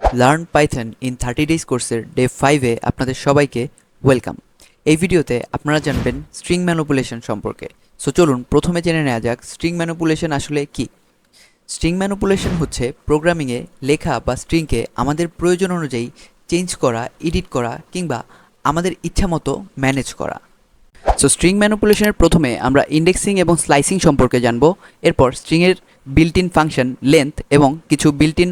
Learn Python in thirty days কোর্সের day ফাইভে আপনাদের সবাইকে ওয়েলকাম এই ভিডিওতে আপনারা জানবেন স্ট্রিং ম্যানুপুলেশন সম্পর্কে। সো চলুন প্রথমে জেনে নেওয়া যাক স্ট্রিং ম্যানুপুলেশন আসলে কি। স্ট্রিং ম্যানুপুলেশন হচ্ছে প্রোগ্রামিংয়ে লেখা বা স্ট্রিংকে আমাদের প্রয়োজন অনুযায়ী চেঞ্জ করা এডিট করা কিংবা আমাদের ইচ্ছা মতো ম্যানেজ করা। সো স্ট্রিং ম্যানুপুলেশনের প্রথমে আমরা ইন্ডেক্সিং এবং স্লাইসিং সম্পর্কে জানব। এরপর স্ট্রিংয়ের বিল্ট ইন ফাংশন লেন্থ এবং কিছু বিল্ট ইন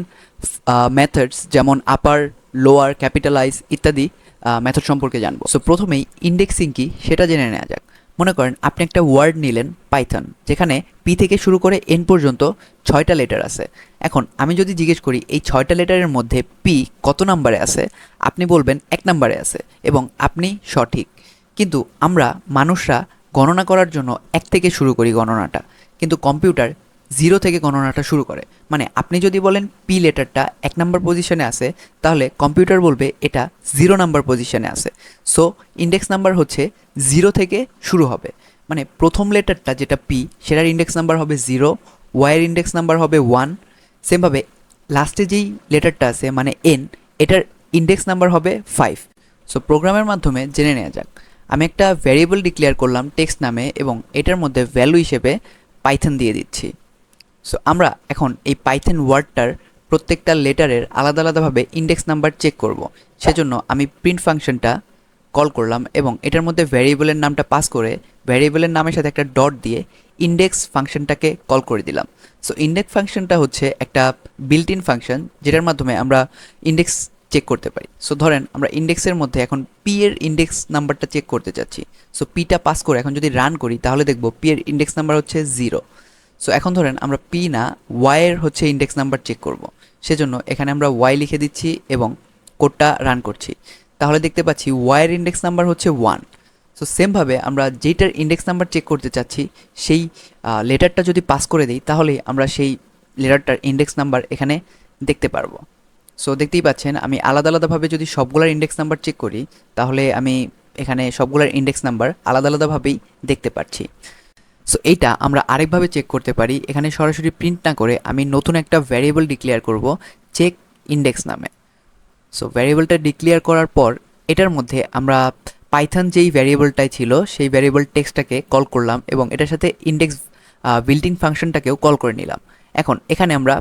মেথডস যেমন আপার লোয়ার ক্যাপিটালাইজ ইত্যাদি মেথড সম্পর্কে জানব। সো প্রথমেই ইন্ডেক্সিং কি সেটা জেনে নেওয়া যাক। মনে করেন আপনি একটা ওয়ার্ড নিলেন পাইথন যেখানে পি থেকে শুরু করে এন পর্যন্ত ছয়টা লেটার আছে। এখন আমি যদি জিজ্ঞেস করি, এই ছয়টা লেটারের মধ্যে পি কত নাম্বারে আছে? আপনি বলবেন এক নাম্বারে আছে, এবং আপনি সঠিক। কিন্তু আমরা মানুষরা গণনা করার জন্য এক থেকে শুরু করি গণনাটা। কিন্তু কম্পিউটার জিরো থেকে গণনাটা শুরু করে। মানে আপনি যদি বলেন পি লেটারটা এক নাম্বার পজিশনে আছে, তাহলে কম্পিউটার বলবে এটা জিরো নাম্বার পজিশনে আছে। সো ইন্ডেক্স নাম্বার হচ্ছে জিরো থেকে শুরু হবে। মানে প্রথম লেটারটা যেটা পি সেটার ইন্ডেক্স নাম্বার হবে জিরো ওয়াইয়ের ইন্ডেক্স নাম্বার হবে ওয়ান সেমভাবে লাস্টে যেই লেটারটা আছে মানে এন এটার ইন্ডেক্স নাম্বার হবে ফাইভ সো প্রোগ্রামের মাধ্যমে জেনে নেওয়া যাক। আমি একটা ভ্যারিয়েবল ডিক্লেয়ার করলাম টেক্সট নামে এবং এটার মধ্যে ভ্যালু হিসেবে পাইথন দিয়ে দিচ্ছি। সো আমরা এখন এই পাইথন ওয়ার্ডটার প্রত্যেকটা লেটারের আলাদা আলাদাভাবে ইন্ডেক্স নাম্বার চেক করব। সেজন্য আমি প্রিন্ট ফাংশনটা কল করলাম এবং এটার মধ্যে ভ্যারিয়েবলের নামটা পাস করে ভ্যারিয়েবলের নামের সাথে একটা ডট দিয়ে ইন্ডেক্স ফাংশনটাকে কল করে দিলাম। সো ইন্ডেক্স ফাংশনটা হচ্ছে একটা বিল্ট ইন ফাংশন যেটার মাধ্যমে আমরা ইন্ডেক্স চেক করতে পারি। সো ধরেন আমরা ইন্ডেক্সের মধ্যে এখন পি এর ইন্ডেক্স নাম্বারটা চেক করতে চাচ্ছি। সো পিটা পাস করে এখন যদি রান করি তাহলে দেখব পি এর ইন্ডেক্স নাম্বার হচ্ছে জিরো সো এখন ধরেন আমরা পি না ওয়াইয়ের হচ্ছে ইন্ডেক্স নাম্বার চেক করব। সেজন্য এখানে আমরা ওয়াই লিখে দিচ্ছি এবং কোডটা রান করছি। তাহলে দেখতে পাচ্ছি ওয়াইয়ের ইন্ডেক্স নাম্বার হচ্ছে ওয়ান সো সেমভাবে আমরা যেইটার ইন্ডেক্স নাম্বার চেক করতে চাচ্ছি, সেই লেটারটা যদি পাস করে দিই, তাহলে আমরা সেই লেটারটার ইন্ডেক্স নাম্বার এখানে দেখতে পারব। সো দেখতেই পাচ্ছেন, আমি আলাদা আলাদাভাবে যদি সবগুলোর ইন্ডেক্স নাম্বার চেক করি, তাহলে আমি এখানে সবগুলোর ইন্ডেক্স নাম্বার আলাদা আলাদাভাবেই দেখতে পাচ্ছি। সো এইটা আমরা আরেকভাবে চেক করতে পারি। এখানে সরাসরি প্রিন্ট না করে আমি নতুন একটা ভ্যারিয়েবল ডিক্লেয়ার করব চেক ইন্ডেক্স নামে। সো ভ্যারিয়েবলটা ডিক্লেয়ার করার পর এটার মধ্যে আমরা পাইথন যেই ভ্যারিয়েবলটাই ছিল, সেই ভ্যারিয়েবল টেক্সটটাকে কল করলাম এবং এটার সাথে ইন্ডেক্স বিল্টিং ফাংশনটাকেও কল করে নিলাম। এখন এখানে আমরা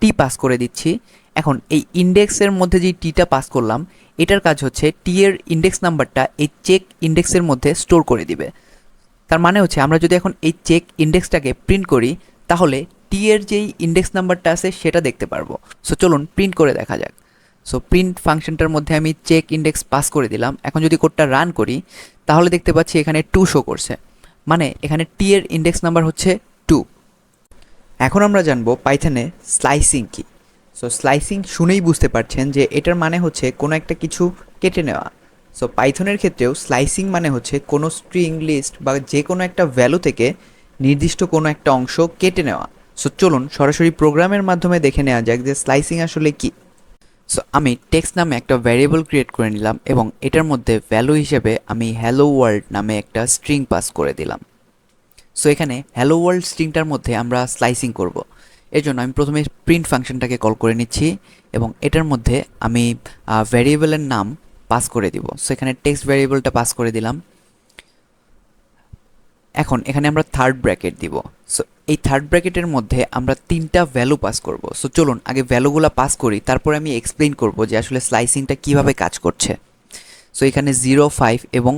টি পাস করে দিচ্ছি। এখন এই ইন্ডেক্সের মধ্যে যেই টিটা পাস করলাম, এটার কাজ হচ্ছে টি এর ইন্ডেক্স নাম্বারটা এই চেক ইন্ডেক্সের মধ্যে স্টোর করে দিবে। তার মানে হচ্ছে আমরা যদি এখন এই চেক ইন্ডেক্সটাকে প্রিন্ট করি, তাহলে টি এর যেই ইন্ডেক্স নাম্বারটা আছে সেটা দেখতে পারব। সো চলুন প্রিন্ট করে দেখা যাক। সো প্রিন্ট ফাংশনটার মধ্যে আমি চেক ইন্ডেক্স পাস করে দিলাম। এখন যদি কোডটা রান করি, তাহলে দেখতে পাচ্ছি এখানে টু শো করছে। মানে এখানে টি এর ইন্ডেক্স নাম্বার হচ্ছে টু এখন আমরা জানব পাইথনে স্লাইসিং কি। সো স্লাইসিং শুনেই বুঝতে পারছেন যে এটার মানে হচ্ছে কোনো একটা কিছু কেটে নেওয়া। সো পাইথনের ক্ষেত্রেও স্লাইসিং মানে হচ্ছে কোনো স্ট্রিং লিস্ট বা যে কোনো একটা ভ্যালু থেকে নির্দিষ্ট কোনো একটা অংশ কেটে নেওয়া। সো চলুন সরাসরি প্রোগ্রামের মাধ্যমে দেখে নেওয়া যাক যে স্লাইসিং আসলে কি। সো আমি টেক্সট নামে একটা ভ্যারিয়েবল ক্রিয়েট করে নিলাম এবং এটার মধ্যে ভ্যালু হিসেবে আমি হ্যালো ওয়ার্ল্ড নামে একটা স্ট্রিং পাস করে দিলাম। সো এখানে হ্যালো ওয়ার্ল্ড স্ট্রিংটার মধ্যে আমরা স্লাইসিং করব। এর জন্য আমি প্রথমে প্রিন্ট ফাংশনটাকে কল করে নিচ্ছি এবং এটার মধ্যে আমি ভ্যারিয়েবলের নাম পাস করে দিব। সো এখানে টেক্সট ভ্যারিয়েবলটা পাস করে দিলাম। এখন, এখানে আমরা থার্ড ব্র্যাকেট দিব। সো এই থার্ড ব্র্যাকেটের মধ্যে আমরা তিনটা ভ্যালু পাস করব। সো চলুন, আগে ভ্যালুগুলো পাস করি, তারপরে আমি এক্সপ্লেইন করব যে আসলে স্লাইসিংটা কীভাবে কাজ করছে। সো এখানে জিরো ফাইভ এবং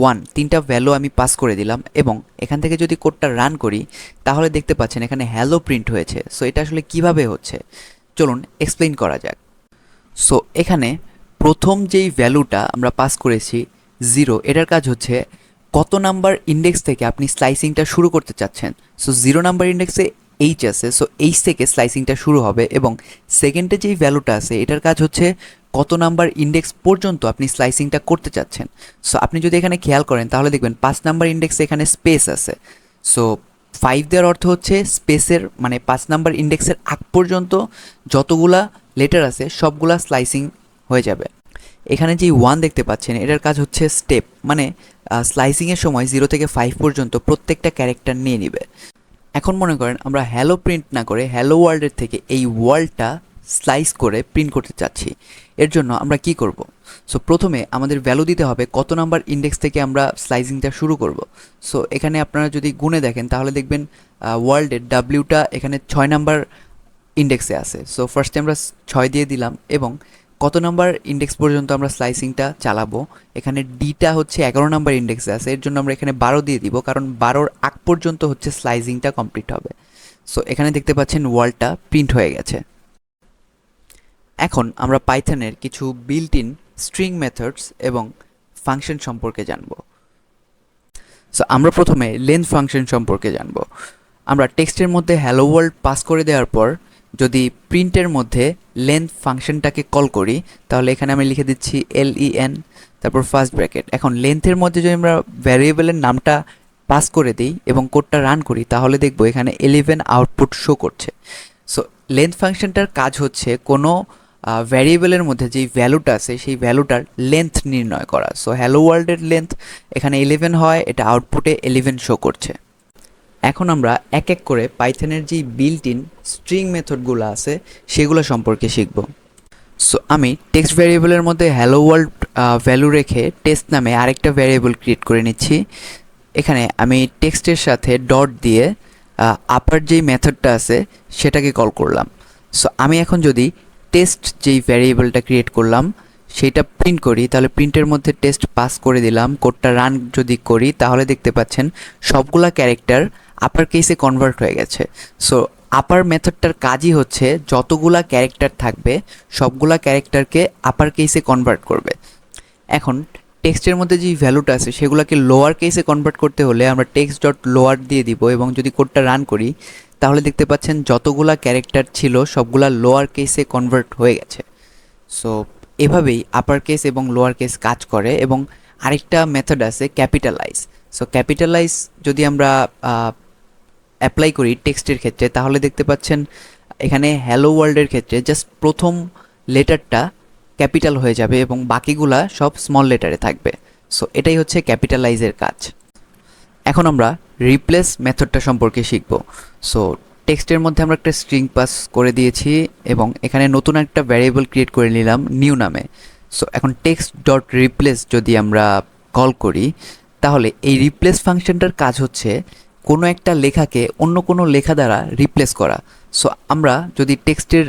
ওয়ান তিনটা ভ্যালু আমি পাস করে দিলাম এবং এখান থেকে যদি কোডটা রান করি, তাহলে দেখতে পাচ্ছেন এখানে হ্যালো প্রিন্ট হয়েছে। সো এটা আসলে কীভাবে হচ্ছে? চলুন এক্সপ্লেইন করা যাক। সো এখানে প্রথম যেই ভ্যালুটা আমরা পাস করেছি জিরো এটার কাজ হচ্ছে কত নাম্বার ইন্ডেক্স থেকে আপনি স্লাইসিংটা শুরু করতে চাচ্ছেন। সো জিরো নাম্বার ইন্ডেক্সে এইচ আছে সো এইচ থেকে স্লাইসিংটা শুরু হবে এবং সেকেন্ডে যেই ভ্যালুটা আছে, এটার কাজ হচ্ছে কত নাম্বার ইন্ডেক্স পর্যন্ত আপনি স্লাইসিংটা করতে চাচ্ছেন। সো আপনি যদি এখানে খেয়াল করেন, তাহলে দেখবেন পাঁচ নাম্বার ইন্ডেক্সে এখানে স্পেস আছে। সো ফাইভ দেওয়ার অর্থ হচ্ছে স্পেসের মানে পাঁচ নাম্বার ইন্ডেক্সের আগ পর্যন্ত যতগুলা লেটার আছে, সবগুলা স্লাইসিং হয়ে যাবে। এখানে যে ওয়ান দেখতে পাচ্ছেন, এটার কাজ হচ্ছে স্টেপ মানে স্লাইসিংয়ের সময় জিরো থেকে ফাইভ পর্যন্ত প্রত্যেকটা ক্যারেক্টার নিয়ে নিবে। এখন মনে করেন আমরা হ্যালো প্রিন্ট না করে হ্যালো ওয়ার্ল্ডের থেকে এই ওয়ার্ল্ডটা স্লাইস করে প্রিন্ট করতে চাচ্ছি। এর জন্য আমরা কি করব? সো প্রথমে আমাদের ভ্যালু দিতে হবে কত নাম্বার ইন্ডেক্স থেকে আমরা স্লাইসিংটা শুরু করব। সো এখানে আপনারা যদি গুণে দেখেন, তাহলে দেখবেন ওয়ার্ল্ডের ডাব্লিউটা এখানে ছয় নাম্বার ইন্ডেক্সে আছে। সো ফার্স্টে আমরা ছয় দিয়ে দিলাম এবং কত নাম্বার ইন্ডেক্স পর্যন্ত আমরা স্লাইসিংটা চালাবো? এখানে ডিটা হচ্ছে এগারো নাম্বার ইন্ডেক্সে আছে। এর জন্য আমরা এখানে বারো দিয়ে দিব, কারণ বারোর আগ পর্যন্ত হচ্ছে স্লাইসিংটা কমপ্লিট হবে। সো এখানে দেখতে পাচ্ছেন ওয়ালটা প্রিন্ট হয়ে গেছে। এখন আমরা পাইথনের কিছু বিল্ট ইন স্ট্রিং মেথডস এবং ফাংশন সম্পর্কে জানব। সো আমরা প্রথমে লেন্থ ফাংশন সম্পর্কে জানব। আমরা টেক্সটের মধ্যে হ্যালো ওয়ার্ল্ড পাস করে দেওয়ার পর যদি প্রিন্টের মধ্যে লেন্থ ফাংশনটাকে কল করি, তাহলে এখানে আমি লিখে দিচ্ছি এল ই এন তারপর ফার্স্ট ব্র্যাকেট এখন লেন্থের মধ্যে যদি আমরা ভ্যারিয়েবলের নামটা পাস করে দিই এবং কোডটা রান করি, তাহলে দেখব এখানে এলিভেন আউটপুট শো করছে. সো লেন্থ ফাংশনটার কাজ হচ্ছে কোনো ভ্যারিয়েবলের মধ্যে যেই ভ্যালুটা আছে, সেই ভ্যালুটার লেন্থ নির্ণয় করা। সো হ্যালো ওয়ার্ল্ডের লেন্থ এখানে ইলেভেন হয়, এটা আউটপুটে এলিভেন শো করছে। এখন আমরা এক এক করে পাইথনের যেই বিল্ট ইন স্ট্রিং মেথডগুলো আছে, সেগুলো সম্পর্কে শিখব। সো আমি টেক্সট ভ্যারিয়েবলের মধ্যে হ্যালো ওয়ার্ল্ড ভ্যালু রেখে টেস্ট নামে আরেকটা ভ্যারিয়েবল ক্রিয়েট করে নিচ্ছি। এখানে আমি টেক্সটের সাথে ডট দিয়ে আপার যেই মেথডটা আছে, সেটাকে কল করলাম। সো আমি এখন যদি টেস্ট যেই ভ্যারিয়েবলটা ক্রিয়েট করলাম, সেটা প্রিন্ট করি, তাহলে প্রিন্টের মধ্যে টেস্ট পাস করে দিলাম কোডটা রান যদি করি, তাহলে দেখতে পাচ্ছেন সবগুলা ক্যারেক্টার আপার কেসে কনভার্ট হয়ে গেছে। সো আপার মেথডটার কাজই হচ্ছে যতগুলা ক্যারেক্টার থাকবে, সবগুলা ক্যারেক্টারকে আপার কেসে কনভার্ট করবে। এখন টেক্সটের মধ্যে যে ভ্যালুটা আছে, সেগুলোকে লোয়ার কেসে কনভার্ট করতে হলে আমরা টেক্সট ডট লোয়ার দিয়ে দিব এবং যদি কোডটা রান করি, তাহলে দেখতে পাচ্ছেন যতগুলা ক্যারেক্টার ছিল, সবগুলা লোয়ার কেসে কনভার্ট হয়ে গেছে। সো এভাবেই আপার কেস এবং লোয়ার কেস কাজ করে এবং আরেকটা মেথড আছে ক্যাপিটালাইজ সো ক্যাপিটালাইজ যদি আমরা অ্যাপ্লাই করি টেক্সটের ক্ষেত্রে, তাহলে দেখতে পাচ্ছেন এখানে হ্যালো ওয়ার্ল্ডের ক্ষেত্রে জাস্ট প্রথম লেটারটা ক্যাপিটাল হয়ে যাবে এবং বাকিগুলা সব স্মল লেটারে থাকবে। সো এটাই হচ্ছে ক্যাপিটালাইজের কাজ। এখন আমরা রিপ্লেস মেথডটা সম্পর্কে শিখব। সো টেক্সটের মধ্যে আমরা একটা স্ট্রিং পাস করে দিয়েছি এবং এখানে নতুন একটা ভ্যারিয়েবল ক্রিয়েট করে নিলাম নিউ নামে। সো এখন টেক্সট ডট রিপ্লেস যদি আমরা কল করি, তাহলে এই রিপ্লেস ফাংশনটার কাজ হচ্ছে কোনো একটা লেখাকে অন্য কোনো লেখা দ্বারা রিপ্লেস করা। সো আমরা যদি টেক্সটের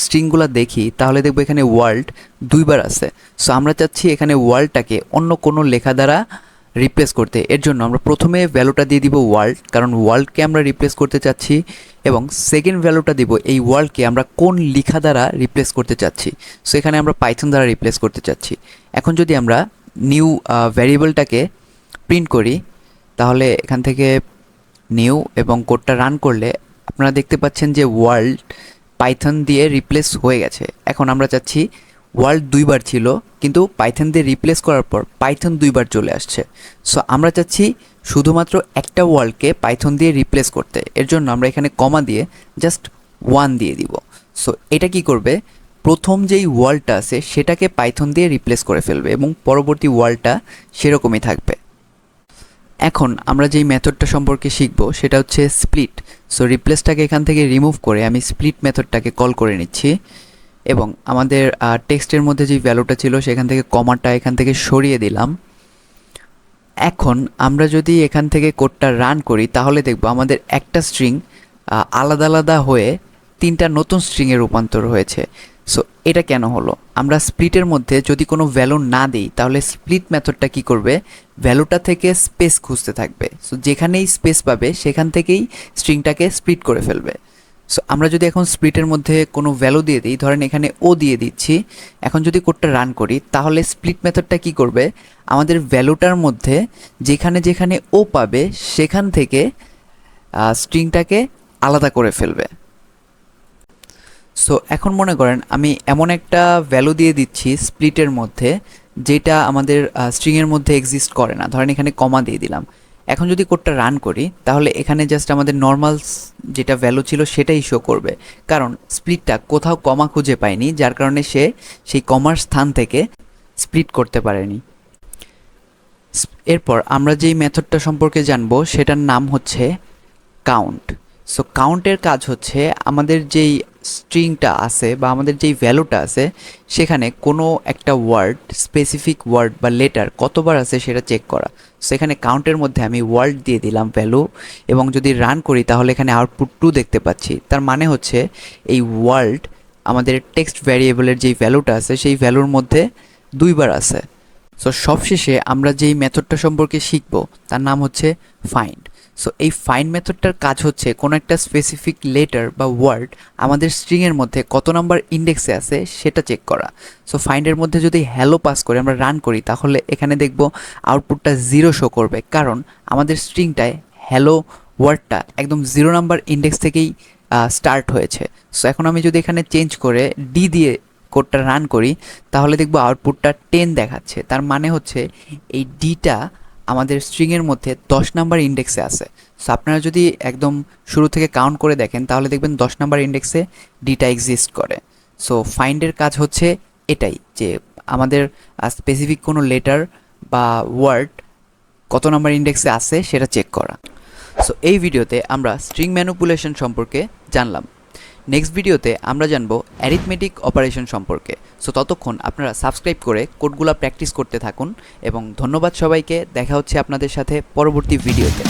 স্ট্রিংগুলো দেখি, তাহলে দেখব এখানে ওয়ার্ল্ড দুইবার আছে। সো আমরা চাচ্ছি এখানে ওয়ার্ল্ডটাকে অন্য কোনো লেখা দ্বারা রিপ্লেস করতে। এর জন্য আমরা প্রথমে ভ্যালুটা দিয়ে দিব ওয়ার্ল্ড কারণ ওয়ার্ল্ডকে আমরা রিপ্লেস করতে চাচ্ছি, এবং সেকেন্ড ভ্যালুটা দিব এই ওয়ার্ল্ডকে আমরা কোন লেখা দ্বারা রিপ্লেস করতে চাচ্ছি। সো এখানে আমরা পাইথন দ্বারা রিপ্লেস করতে চাচ্ছি। এখন যদি আমরা নিউ ভ্যারিয়েবলটাকে প্রিন্ট করি, তাহলে এখান থেকে নিউ এবং কোডটা রান করলে আপনারা দেখতে পাচ্ছেন যে ওয়ার্ল্ড পাইথন দিয়ে রিপ্লেস হয়ে গেছে। এখন আমরা চাচ্ছি ওয়ার্ল্ড দুইবার ছিল, কিন্তু পাইথন দিয়ে রিপ্লেস করার পর পাইথন দুইবার চলে আসছে। সো আমরা চাচ্ছি শুধুমাত্র একটা ওয়ার্ল্ডকে পাইথন দিয়ে রিপ্লেস করতে। এর জন্য আমরা এখানে কমা দিয়ে জাস্ট ওয়ান দিয়ে দিব। সো এটা কি করবে? প্রথম যেই ওয়ার্ল্ডটা আছে, সেটাকে পাইথন দিয়ে রিপ্লেস করে ফেলবে এবং পরবর্তী ওয়ার্ল্ডটা সেরকমই থাকবে। এখন আমরা যেই মেথডটা সম্পর্কে শিখব সেটা হচ্ছে স্প্লিট সো রিপ্লেসটাকে এখান থেকে রিমুভ করে আমি স্প্লিট মেথডটাকে কল করে নিচ্ছি। এবং আমাদের টেক্সটের মধ্যে যে ভ্যালুটা ছিল সেখান থেকে কমাটা এখান থেকে সরিয়ে দিলাম। এখন আমরা যদি এখান থেকে কোডটা রান করি, তাহলে দেখব আমাদের একটা স্ট্রিং আলাদা আলাদা হয়ে তিনটা নতুন স্ট্রিংয়ে রূপান্তর হয়েছে। এটা কেন হলো? আমরা স্প্লিটের মধ্যে যদি কোনো ভ্যালু না দিই, তাহলে স্প্লিট মেথডটা কি করবে? ভ্যালুটা থেকে স্পেস খুঁজতে থাকবে। সো যেখানেই স্পেস পাবে, সেখান থেকেই স্ট্রিংটাকে স্প্লিট করে ফেলবে। সো আমরা যদি এখন স্প্লিটের মধ্যে কোনো ভ্যালু দিয়ে দিই, ধরেন এখানে ও দিয়ে দিচ্ছি, এখন যদি কোডটা রান করি, তাহলে স্প্লিট মেথডটা কি করবে? আমাদের ভ্যালুটার মধ্যে যেখানে যেখানে ও পাবে, সেখান থেকে স্ট্রিংটাকে আলাদা করে ফেলবে। সো এখন মনে করেন আমি এমন একটা ভ্যালু দিয়ে দিচ্ছি স্প্লিটের মধ্যে, যেটা আমাদের স্ট্রিংয়ের মধ্যে এক্সিস্ট করে না। ধরেন এখানে কমা দিয়ে দিলাম। এখন যদি কোডটা রান করি, তাহলে এখানে জাস্ট আমাদের নর্মাল যেটা ভ্যালু ছিল সেটাই শো করবে। কারণ স্প্লিটটা কোথাও কমা খুঁজে পায়নি যার কারণে সে সেই কমার স্থান থেকে স্প্লিট করতে পারেনি। এরপর আমরা যেই মেথডটা সম্পর্কে জানব, সেটার নাম হচ্ছে কাউন্ট সো কাউন্টের কাজ হচ্ছে আমাদের যেই স্ট্রিংটা আছে বা আমাদের যেই ভ্যালুটা আছে, সেখানে কোনো একটা ওয়ার্ড স্পেসিফিক ওয়ার্ড বা লেটার কতবার আছে সেটা চেক করা। সেখানে কাউন্টের মধ্যে আমি ওয়ার্ড দিয়ে দিলাম ভ্যালু এবং যদি রান করি তাহলে এখানে আউটপুট টু দেখতে পাচ্ছি। তার মানে হচ্ছে এই ওয়ার্ল্ড আমাদের টেক্সট ভ্যারিয়েবলের যেই ভ্যালুটা আছে, সেই ভ্যালুর মধ্যে দুইবার আছে। সো সবশেষে আমরা যেই মেথডটা সম্পর্কে শিখব, তার নাম হচ্ছে ফাইন্ড সো এই ফাইন মেথডটার কাজ হচ্ছে কোনো একটা স্পেসিফিক লেটার বা ওয়ার্ড আমাদের স্ট্রিংয়ের মধ্যে কত নাম্বার ইন্ডেক্সে আছে সেটা চেক করা। সো ফাইন্ডের মধ্যে যদি হ্যালো পাস করে আমরা রান করি, তাহলে এখানে দেখব আউটপুটটা জিরো শো করবে। কারণ আমাদের স্ট্রিংটায় হ্যালো ওয়ার্ডটা একদম জিরো নাম্বার ইন্ডেক্স থেকেই স্টার্ট হয়েছে। সো এখন আমি যদি এখানে চেঞ্জ করে ডি দিয়ে কোডটা রান করি, তাহলে দেখব আউটপুটটা টেন দেখাচ্ছে। তার মানে হচ্ছে এই ডিটা আমাদের স্ট্রিংয়ের মধ্যে দশ নাম্বার ইন্ডেক্সে আছে। সো আপনারা যদি একদম শুরু থেকে কাউন্ট করে দেখেন, তাহলে দেখবেন দশ নাম্বার ইন্ডেক্সে ডিটা এক্সিস্ট করে। সো ফাইন্ডের কাজ হচ্ছে এটাই, যে আমাদের স্পেসিফিক কোনো লেটার বা ওয়ার্ড কত নাম্বার ইন্ডেক্সে আছে সেটা চেক করা। সো এই ভিডিওতে আমরা স্ট্রিং ম্যানুপুলেশন সম্পর্কে জানলাম। নেক্সট ভিডিওতে আমরা জানব অ্যারিথমেটিক অপারেশন সম্পর্কে। সো ততক্ষণ আপনারা সাবস্ক্রাইব করে কোডগুলো প্র্যাকটিস করতে থাকুন এবং ধন্যবাদ সবাইকে। দেখা হচ্ছে আপনাদের সাথে পরবর্তী ভিডিওতে